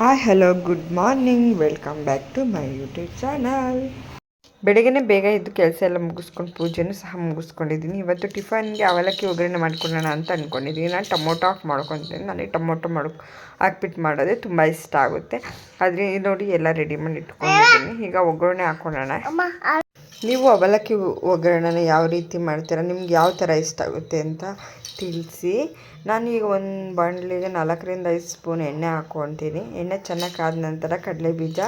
Hi hello good morning welcome back to my YouTube channel ಬೆಳಗ್ಗೆನೆ ಬೇಗ ಇದ್ದು ಕೆಲಸ ಎಲ್ಲ ಮುಗಿಸ್ಕೊಂಡು ಪೂಜೆನೂ ಸಹ ಮುಗಿಸ್ಕೊಂಡಿದ್ದೀನಿ. ಇವತ್ತು ಟಿಫನ್ಗೆ ಅವಲಕ್ಕಿ ಒಗ್ಗರಣೆ ಮಾಡ್ಕೊಳ್ಳೋಣ ಅಂತ ಅಂದ್ಕೊಂಡಿದ್ದೀನಿ ನಾನು ಟೊಮೊಟೊ ಹಾಕಿ ಮಾಡ್ಕೊತೀನಿ. ನನಗೆ ಟೊಮೊಟೊ ಮಾಡಿ ಹಾಕ್ಬಿಟ್ಟು ಮಾಡೋದೇ ತುಂಬ ಇಷ್ಟ ಆಗುತ್ತೆ. ಆದರೆ ನೋಡಿ, ಎಲ್ಲ ರೆಡಿ ಮಾಡಿ ಇಟ್ಕೊಂಡಿದ್ದೀನಿ. ಈಗ ಒಗ್ಗರಣೆ ಹಾಕೊಳ್ಳೋಣ. ನೀವು ಅವಲಕ್ಕಿ ಒಗ್ಗರಣೆನ ಯಾವ ರೀತಿ ಮಾಡ್ತೀರಾ? ನಿಮ್ಗೆ ಯಾವ ಥರ ಇಷ್ಟ ಆಗುತ್ತೆ ಅಂತ ತಿಳಿಸಿ. ನಾನು ಈಗ ಒಂದು ಬಾಣಲಿಗೆ ನಾಲ್ಕರಿಂದ ಐದು ಸ್ಪೂನ್ ಎಣ್ಣೆ ಹಾಕ್ಕೊತೀನಿ ಎಣ್ಣೆ ಚೆನ್ನಾಗಿ ಕಾದ ನಂತರ ಕಡಲೆ ಬೀಜ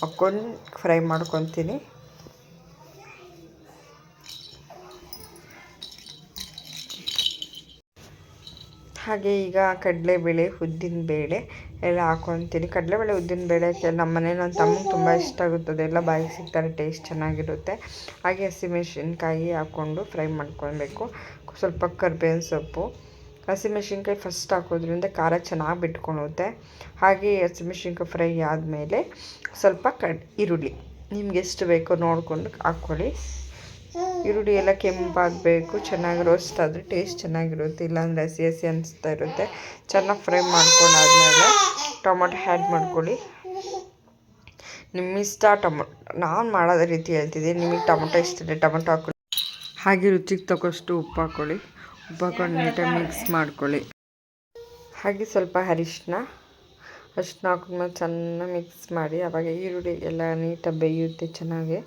ಹಾಕ್ಕೊಂಡು ಫ್ರೈ ಮಾಡ್ಕೊತೀನಿ ಹಾಗೆ ಈಗ ಕಡಲೆಬೇಳೆ, ಉದ್ದಿನಬೇಳೆ ಎಲ್ಲ ಹಾಕ್ಕೊತೀನಿ ಕಡಲೆಬೇಳೆ ಉದ್ದಿನಬೇಳೆ ನಮ್ಮ ಮನೇಲಿ ನನ್ನ ತಮ್ಮಗೆ ತುಂಬ ಇಷ್ಟ ಆಗುತ್ತೆ ಅದೆಲ್ಲ ಬಾಯಿಗೆ ಸಿಗ್ತಾರೆ, ಟೇಸ್ಟ್ ಚೆನ್ನಾಗಿರುತ್ತೆ. ಹಾಗೆ ಹಸಿಮೆಣ್ಸಿನ್ಕಾಯಿ ಹಾಕ್ಕೊಂಡು ಫ್ರೈ ಮಾಡ್ಕೊಳ್ಬೇಕು. ಸ್ವಲ್ಪ ಕರ್ಬೇವಿನ ಸೊಪ್ಪು. ಹಸಿಮೆಣ್ಸಿನ್ಕಾಯಿ ಫಸ್ಟ್ ಹಾಕೋದ್ರಿಂದ ಖಾರ ಚೆನ್ನಾಗಿ ಬಿಟ್ಕೊಳುತ್ತೆ. ಹಾಗೆ ಹಸಿಮೆಣ್ಸಿನ್ಕಾಯಿ ಫ್ರೈ ಆದಮೇಲೆ ಸ್ವಲ್ಪ ಕಡ್, ಈರುಳ್ಳಿ. ನಿಮ್ಗೆ ಎಷ್ಟು ಬೇಕೋ ನೋಡಿಕೊಂಡು ಹಾಕ್ಕೊಳ್ಳಿ. ಈರುಳ್ಳಿ ಎಲ್ಲ ಕೆಂಪಾಗಬೇಕು, ಚೆನ್ನಾಗಿ ರೋಸ್ಟ್ ಆದರೆ ಟೇಸ್ಟ್ ಚೆನ್ನಾಗಿರುತ್ತೆ, ಇಲ್ಲಾಂದರೆ ಹಸಿ ಹಸಿ ಅನಿಸ್ತಾ ಇರುತ್ತೆ. ಚೆನ್ನಾಗಿ ಫ್ರೈ ಮಾಡ್ಕೊಂಡಾದ್ಮೇಲೆ ಟೊಮೊಟೊ ಹ್ಯಾಡ್ ಮಾಡ್ಕೊಳ್ಳಿ. ನಿಮ್ಮ ಇಷ್ಟ ಟೊಮೊ, ನಾನು ಮಾಡೋದ ರೀತಿ ಹೇಳ್ತಿದ್ದೀನಿ ನಿಮಗೆ ಟೊಮೊಟೊ ಇಷ್ಟ ಇದೆ, ಟೊಮೊಟೊ ಹಾಕೊಳ್ಳಿ ಹಾಗೆ ರುಚಿಗೆ ತಗೋಷ್ಟು ಉಪ್ಪು ಹಾಕ್ಕೊಳ್ಳಿ ಉಪ್ಪು ಹಾಕೊಂಡು ನೀಟಾಗಿ ಮಿಕ್ಸ್ ಮಾಡ್ಕೊಳ್ಳಿ. ಹಾಗೆ ಸ್ವಲ್ಪ ಅರಿಶಿನ ಅರಿಶಿನ ಹಾಕಿದ್ಮೇಲೆ ಚೆನ್ನಾಗಿ ಮಿಕ್ಸ್ ಮಾಡಿ ಆವಾಗ ಈರುಳ್ಳಿ ಎಲ್ಲ ನೀಟಾಗಿ ಬೇಯುತ್ತೆ ಚೆನ್ನಾಗಿ.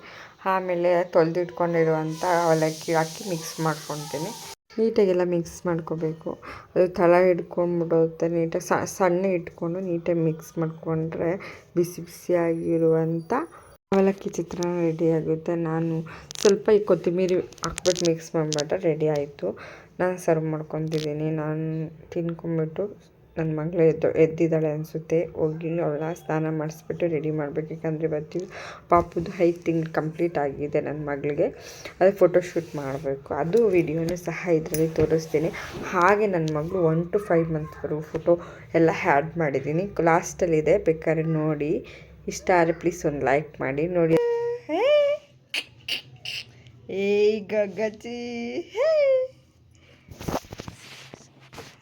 ಆಮೇಲೆ ತೊಳೆದಿಟ್ಕೊಂಡಿರುವಂಥ ಅವಲಕ್ಕಿ ಹಾಕಿ ಮಿಕ್ಸ್ ಮಾಡ್ಕೊತೀನಿ ನೀಟಾಗೆಲ್ಲ ಮಿಕ್ಸ್ ಮಾಡ್ಕೋಬೇಕು. ಅದು ತಳ ಹಿಡ್ಕೊಂಡ್ಬಿಡುತ್ತೆ, ನೀಟಾಗಿ ಸಣ್ಣ ಇಟ್ಕೊಂಡು ನೀಟಾಗಿ ಮಿಕ್ಸ್ ಮಾಡಿಕೊಂಡ್ರೆ ಬಿಸಿ ಬಿಸಿಯಾಗಿರುವಂಥ ಅವಲಕ್ಕಿ ಚಿತ್ರಾನ್ನ ರೆಡಿ ಆಗುತ್ತೆ. ನಾನು ಸ್ವಲ್ಪ ಈ ಕೊತ್ತಂಬರಿ ಹಾಕ್ಬಿಟ್ಟು ಮಿಕ್ಸ್ ಮಾಡಿಬಿಟ್ರೆ ರೆಡಿ ಆಯಿತು. ನಾನು ಸರ್ವ್ ಮಾಡ್ಕೊತಿದ್ದೀನಿ. ನಾನು ತಿನ್ಕೊಂಬಿಟ್ಟು ನನ್ನ ಮಗಳು ಎದ್ದು, ಎದ್ದಿದ್ದಾಳೆ ಅನಿಸುತ್ತೆ. ಹೋಗಿ ಅವಳ ಸ್ನಾನ ಮಾಡಿಸ್ಬಿಟ್ಟು ರೆಡಿ ಮಾಡಬೇಕು. ಯಾಕಂದರೆ ಬರ್ತೀವಿ ಪಾಪುದು ಐದು ತಿಂಗ್ಳು ಕಂಪ್ಲೀಟ್ ಆಗಿದೆ ನನ್ನ ಮಗಳಿಗೆ. ಅದು ಫೋಟೋಶೂಟ್ ಮಾಡಬೇಕು. ಅದು ವಿಡಿಯೋನೂ ಸಹ ಇದರಲ್ಲಿ ತೋರಿಸ್ತೀನಿ. ಹಾಗೆ ನನ್ನ ಮಗಳು ಒನ್ ಟು ಫೈವ್ ಮಂತ್ವರೆಗೂ ಫೋಟೋ ಎಲ್ಲ ಆ್ಯಡ್ ಮಾಡಿದ್ದೀನಿ. ಲಾಸ್ಟಲ್ಲಿದೆ ಬೇಕಾದ್ರೆ ನೋಡಿ. ಇಷ್ಟ ಆದರೆ ಪ್ಲೀಸ್ ಒಂದು ಲೈಕ್ ಮಾಡಿ. ನೋಡಿ. ಏಯ್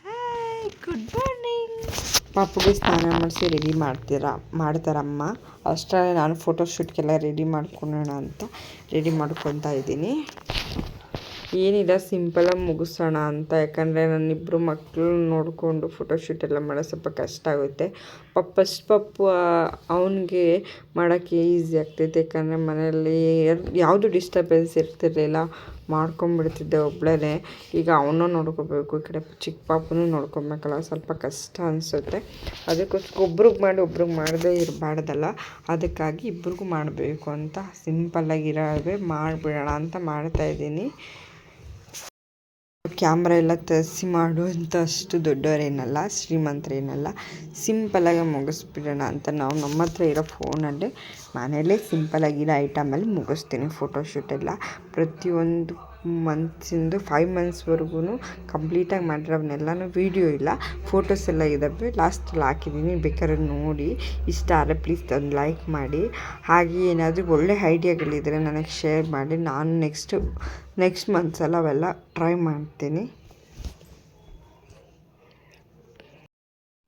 ಹಾಯ್ ಗುಡ್ ಪಾಪುಗೆ ಸ್ನಾನ ಮಾಡಿಸಿ ರೆಡಿ ಮಾಡ್ತೀರಾ, ಮಾಡ್ತಾರಮ್ಮ. ಅಷ್ಟರಲ್ಲಿ ನಾನು ಫೋಟೋಶೂಟ್ಗೆಲ್ಲ ರೆಡಿ ಮಾಡ್ಕೊಳೋಣ ಅಂತ ರೆಡಿ ಮಾಡ್ಕೊತಾ ಇದ್ದೀನಿ. ಏನಿಲ್ಲ ಸಿಂಪಲಾಗಿ ಮುಗಿಸೋಣ ಅಂತ. ಯಾಕಂದರೆ ನನ್ನಿಬ್ಬರು ಮಕ್ಕಳು ನೋಡಿಕೊಂಡು ಫೋಟೋಶೂಟ್ ಎಲ್ಲ ಮಾಡೋದು ಸ್ವಲ್ಪ ಕಷ್ಟ ಆಗುತ್ತೆ. ಪಪ್ಪ ಫಸ್ಟ್ ಪಪ್ಪು ಅವನಿಗೆ ಮಾಡೋಕ್ಕೆ ಈಸಿ ಆಗ್ತೈತೆ. ಯಾಕಂದರೆ ಮನೆಯಲ್ಲಿ ಯಾವುದು ಡಿಸ್ಟರ್ಬೆನ್ಸ್ ಇರ್ತಿರಲಿಲ್ಲ. ಮಾಡ್ಕೊಂಬಿಡ್ತಿದ್ದೆ ಒಬ್ಬಳೇ ಈಗ ಅವನು ನೋಡ್ಕೋಬೇಕು, ಈ ಕಡೆ ಚಿಕ್ಕ ಪಾಪನೂ ನೋಡ್ಕೊಬೇಕಲ್ಲ, ಸ್ವಲ್ಪ ಕಷ್ಟ ಅನಿಸುತ್ತೆ. ಅದಕ್ಕೋಸ್ಕರ ಒಬ್ರಿಗೆ ಮಾಡಿ ಒಬ್ರಿಗೆ ಮಾಡದೇ ಇರಬಾರ್ದಲ್ಲ. ಅದಕ್ಕಾಗಿ ಇಬ್ರಿಗೂ ಮಾಡಬೇಕು ಅಂತ ಸಿಂಪಲ್ಲಾಗಿರೋವೇ ಮಾಡಿಬಿಡೋಣ ಅಂತ ಮಾಡ್ತಾಯಿದ್ದೀನಿ ಕ್ಯಾಮ್ರಾ ಎಲ್ಲ ತರಿಸಿ ಮಾಡುವಂಥ ಅಷ್ಟು ದೊಡ್ಡವರೇನಲ್ಲ ಶ್ರೀಮಂತರೇನಲ್ಲ ಸಿಂಪಲ್ಲಾಗಿ ಮುಗಿಸ್ಬಿಡೋಣ ಅಂತ ನಾವು ನಮ್ಮ ಹತ್ರ ಇರೋ ಫೋನಲ್ಲೇ ಮನೆಯಲ್ಲೇ ಸಿಂಪಲಾಗಿರೋ ಐಟಮಲ್ಲಿ ಮುಗಿಸ್ತೀನಿ. ಫೋಟೋಶೂಟೆಲ್ಲ ಪ್ರತಿಯೊಂದು ಮಂತ್ಸಿಂದು ಫೈವ್ ಮಂತ್ಸ್ವರೆಗೂ ಕಂಪ್ಲೀಟಾಗಿ ಮಾಡಿರೋವನ್ನೆಲ್ಲನೂ ವೀಡಿಯೋ ಇಲ್ಲ ಫೋಟೋಸ್ ಎಲ್ಲ ಇದ್ದಾವೆ ಲಾಸ್ಟಲ್ಲಿ ಹಾಕಿದ್ದೀನಿ. ಬೇಕಾದ್ರೆ ನೋಡಿ. ಇಷ್ಟ ಆದರೆ ಪ್ಲೀಸ್ ಒಂದು ಲೈಕ್ ಮಾಡಿ. ಹಾಗೆ ಏನಾದರೂ ಒಳ್ಳೆ ಐಡಿಯಾಗಳಿದ್ದರೆ ನನಗೆ ಶೇರ್ ಮಾಡಿ. ನಾನು ನೆಕ್ಸ್ಟು ನೆಕ್ಸ್ಟ್ ಮಂತ್ಸಲ್ಲಿ ಅವೆಲ್ಲ ಟ್ರೈ ಮಾಡ್ತೀನಿ.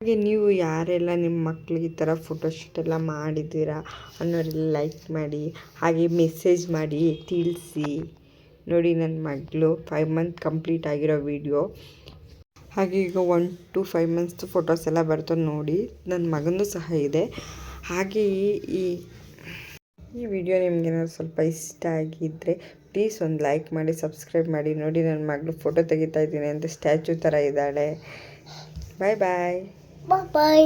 ಹಾಗೆ ನೀವು ಯಾರೆಲ್ಲ ನಿಮ್ಮ ಮಕ್ಕಳಿಗೆ ಈ ಥರ ಫೋಟೋಶೂಟ್ ಎಲ್ಲ ಮಾಡಿದ್ದೀರಾ ಅನ್ನೋರೆಲ್ಲ ಲೈಕ್ ಮಾಡಿ, ಹಾಗೆ ಮೆಸೇಜ್ ಮಾಡಿ, ತಿಳಿಸಿ. ನೋಡಿ ನನ್ನ ಮಗಳು ಫೈವ್ ಮಂತ್ ಕಂಪ್ಲೀಟ್ ಆಗಿರೋ ವೀಡಿಯೋ ಹಾಗೆ ಈಗ ಒನ್ ಟು ಫೈವ್ ಮಂತ್ಸ್ದು ಫೋಟೋಸ್ ಎಲ್ಲ ಬರ್ತವೆ ನೋಡಿ ನನ್ನ ಮಗನೂ ಸಹ ಇದೆ. ಹಾಗೆ ಈ ಈ ವಿಡಿಯೋ ನಿಮಗೇನಾದ್ರು ಸ್ವಲ್ಪ ಇಷ್ಟ ಆಗಿದ್ದರೆ ಪ್ಲೀಸ್ ಒಂದು ಲೈಕ್ ಮಾಡಿ ಸಬ್ಸ್ಕ್ರೈಬ್ ಮಾಡಿ. ನೋಡಿ ನನ್ನ ಮಗಳು ಫೋಟೋ ತೆಗಿತಾ ಇದ್ದೀನಿ ಅಂತ ಸ್ಟ್ಯಾಚು ಥರ ಇದ್ದಾಳೆ. ಬಾಯ್ ಬಾಯ್ ಬಾಯ್